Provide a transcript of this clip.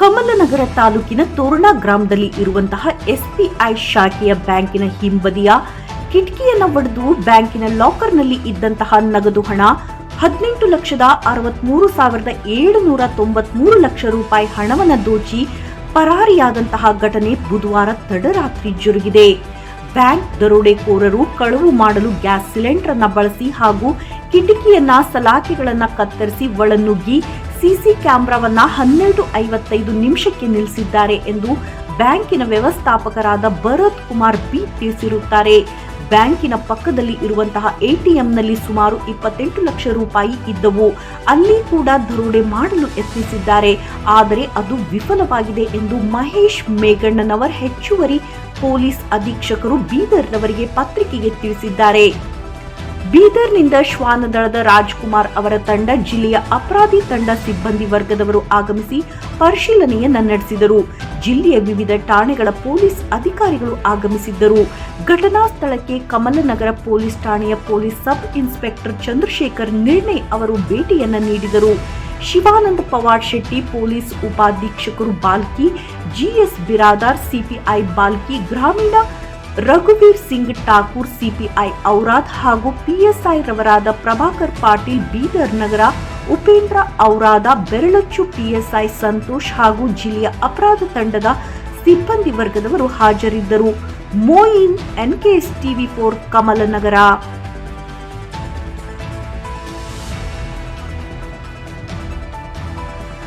ಕಮಲನಗರ ತಾಲೂಕಿನ ತೋರಣ ಗ್ರಾಮದಲ್ಲಿ ಇರುವಂತಹ ಎಸ್ಬಿಐ ಶಾಖೆಯ ಬ್ಯಾಂಕಿನ ಹಿಂಬದಿಯ ಕಿಟಕಿಯನ್ನ ಒಡೆದು ಬ್ಯಾಂಕಿನ ಲಾಕರ್ನಲ್ಲಿ ಇದ್ದಂತಹ ನಗದು ಹಣ ಹದಿನೆಂಟು ಲಕ್ಷದ ಅರವತ್ಮೂರು ಸಾವಿರದ ಏಳುನೂರ ತೊಂಬತ್ಮೂರು ಲಕ್ಷ ರೂಪಾಯಿ ಹಣವನ್ನು ದೋಚಿ ಪರಾರಿಯಾದಂತಹ ಘಟನೆ ಬುಧವಾರ ತಡರಾತ್ರಿ ಜರುಗಿದೆ. ಬ್ಯಾಂಕ್ ದರೋಡೆಕೋರರು ಕಳವು ಮಾಡಲು ಗ್ಯಾಸ್ ಸಿಲಿಂಡರ್ ಅನ್ನ ಬಳಸಿ ಹಾಗೂ ಕಿಟಕಿಯನ್ನ ಸಲಾಕೆಗಳನ್ನ ಕತ್ತರಿಸಿ ಒಳನುಗ್ಗಿ ಸಿಸಿ ಕ್ಯಾಮೆರಾವನ್ನ ಹನ್ನೆರಡು ಐವತ್ತೈದು ನಿಮಿಷಕ್ಕೆ ನಿಲ್ಲಿಸಿದ್ದಾರೆ ಎಂದು ಬ್ಯಾಂಕಿನ ವ್ಯವಸ್ಥಾಪಕರಾದ ಭರತ್ ಕುಮಾರ್ ಬಿ ತಿಳಿಸಿರುತ್ತಾರೆ. ಬ್ಯಾಂಕಿನ ಪಕ್ಕದಲ್ಲಿ ಇರುವಂತಹ ಎಟಿಎಂನಲ್ಲಿ ಸುಮಾರು ಇಪ್ಪತ್ತೆಂಟು ಲಕ್ಷ ರೂಪಾಯಿ ಇದ್ದವು. ಅಲ್ಲಿ ಕೂಡ ದರೋಡೆ ಮಾಡಲು ಯತ್ನಿಸಿದ್ದಾರೆ. ಆದರೆ ಅದು ವಿಫಲವಾಗಿದೆ ಎಂದು ಮಹೇಶ್ ಮೇಘಣ್ಣನವರ್ ಹೆಚ್ಚುವರಿ ಪೊಲೀಸ್ ಅಧೀಕ್ಷಕರು ಬೀದರ್ನವರಿಗೆ ಪತ್ರಿಕೆಗೆ ತಿಳಿಸಿದ್ದಾರೆ. ಬೀದರ್ನಿಂದ ಶ್ವಾನದಳದ ರಾಜ್ಕುಮಾರ್ ಅವರ ತಂಡ ಜಿಲ್ಲೆಯ ಅಪರಾಧಿ ತಂಡ ಸಿಬ್ಬಂದಿ ವರ್ಗದವರು ಆಗಮಿಸಿ ಪರಿಶೀಲನೆಯನ್ನ ನಡೆಸಿದರು. ಜಿಲ್ಲೆಯ ವಿವಿಧ ಠಾಣೆಗಳ ಪೊಲೀಸ್ ಅಧಿಕಾರಿಗಳು ಆಗಮಿಸಿದ್ದರು. ಘಟನಾ ಸ್ಥಳಕ್ಕೆ ಕಮಲನಗರ ಪೊಲೀಸ್ ಠಾಣೆಯ police sub inspector Chandrashekhar Nirnay ಅವರು ಭೇಟಿಯನ್ನ ನೀಡಿದರು. ಶಿವಾನಂದ ಪವಾರ್ ಶೆಟ್ಟಿ, ಪೊಲೀಸ್ ಉಪಾಧೀಕ್ಷಕರು ಬಾಲ್ಕಿ, ಜಿಎಸ್ ಬಿರಾದಾರ್, ಸಿಪಿಐ ಬಾಲ್ಕಿ, ಗ್ರಾಮೀಣ ರಘುವೀರ್ ಸಿಂಗ್ ಠಾಕೂರ್, ಸಿಪಿಐ ಔರಾದ್ ಹಾಗೂ ಪಿಎಸ್ಐ ರವರಾದ ಪ್ರಭಾಕರ್ ಪಾಟೀಲ್, ಬೀದರ್ ನಗರ ಉಪೇಂದ್ರ ಔರಾದ, ಬೆರಳಚ್ಚು ಪಿಎಸ್ಐ ಸಂತೋಷ್ ಹಾಗೂ ಜಿಲ್ಲೆಯ ಅಪರಾಧ ತಂಡದ ಸಿಬ್ಬಂದಿ ವರ್ಗದವರು ಹಾಜರಿದ್ದರು. Moin NKS TV four, Kamalanagar.